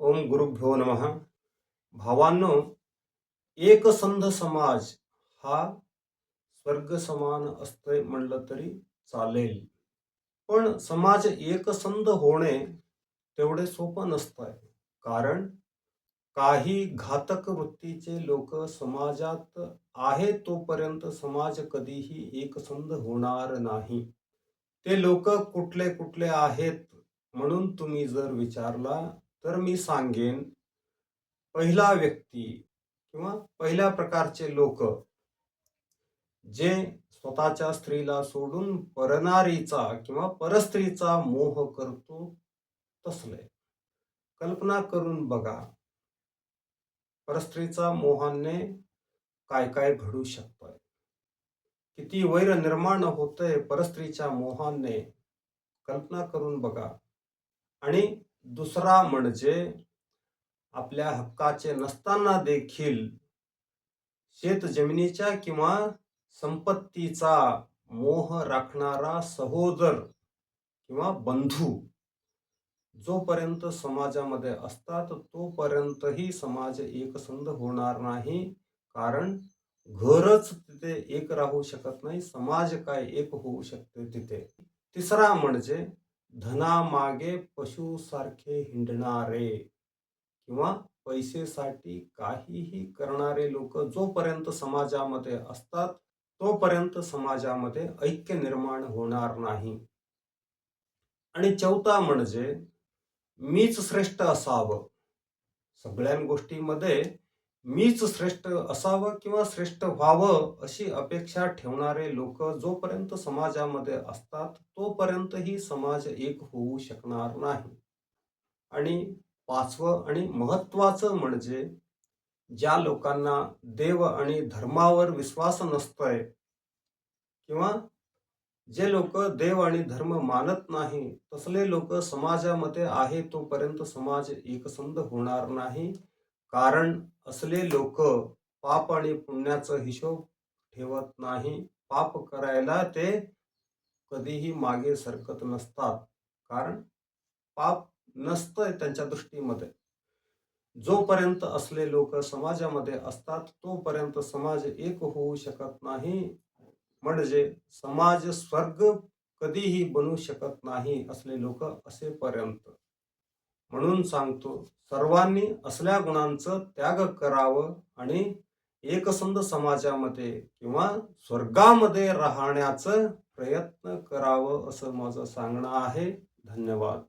ओम गुरुभ्यो नम। भावांनो एकसंध समाज हा स्वर्ग समान असतोय म्हणलं तरी चालेल. पण समाज एकसंध होणे तेवढे सोपं नसतंय. कारण काही घातक वृत्तीचे लोक समाजात आहे तोपर्यंत समाज कधीही एकसंध होणार नाही. ते लोक कुठले कुठले आहेत म्हणून तुम्ही जर विचारला तर मी सांगेन पहिला व्यक्ती किंवा पहिल्या प्रकारचे लोक जे स्वतःच्या स्त्रीला सोडून परनारीचा किंवा परस्त्रीचा मोह करतो तसले कल्पना करून बघा परस्त्रीचा मोहाने काय काय घडू शकतोय? किती वैर निर्माण होतंय परस्त्रीच्या मोहाने? कल्पना करून बघा. आणि दुसरा म्हणजे आपल्या हक्काचे नसताना देखील शेत जमिनीच्या किंवा संपत्तीचा मोह राखणारा सहोदर किंवा बंधू जोपर्यंत समाजामध्ये असतात तोपर्यंतही समाज एकसंध होणार नाही. कारण घरच तिथे एक राहू शकत नाही समाज काय एक होऊ शकते तिथे. तिसरा म्हणजे धनामागे पशुसारखे हिंडणारे किंवा पैसेसाठी काहीही करणारे लोक जोपर्यंत समाजामध्ये असतात तोपर्यंत समाजामध्ये ऐक्य निर्माण होणार नाही. आणि चौथा म्हणजे मीच श्रेष्ठ असावं. सगळ्या गोष्टीमध्ये मीच श्रेष्ठ असावं किंवा श्रेष्ठ व्हावं अशी अपेक्षा ठेवणारे लोक जोपर्यंत समाजामध्ये असतात तोपर्यंतही समाज एक होऊ शकणार नाही. आणि पाचवं आणि महत्वाचं म्हणजे ज्या लोकांना देव आणि धर्मावर विश्वास नसतोय किंवा जे लोक देव आणि धर्म मानत नाही तसले लोक समाजामध्ये आहे तोपर्यंत समाज एकसंध होणार नाही. कारण असले लोक पाप आणि पुण्याचा हिशोब ठेवत नाही. पाप करायला ते कधीही मागे सरकत नसतात. कारण पाप नसतंय त्यांच्या दृष्टीमध्ये. जोपर्यंत असले लोक समाजामध्ये असतात तोपर्यंत समाज एक होऊ शकत नाही. म्हणजे समाज स्वर्ग कधीही बनू शकत नाही असले लोक असेपर्यंत. म्हणून सांगतो सर्वांनी असल्या गुणांचं त्याग करावं आणि एकसंध समाजामध्ये किंवा स्वर्गामध्ये राहण्याचं प्रयत्न करावं असं माझं सांगणं आहे. धन्यवाद.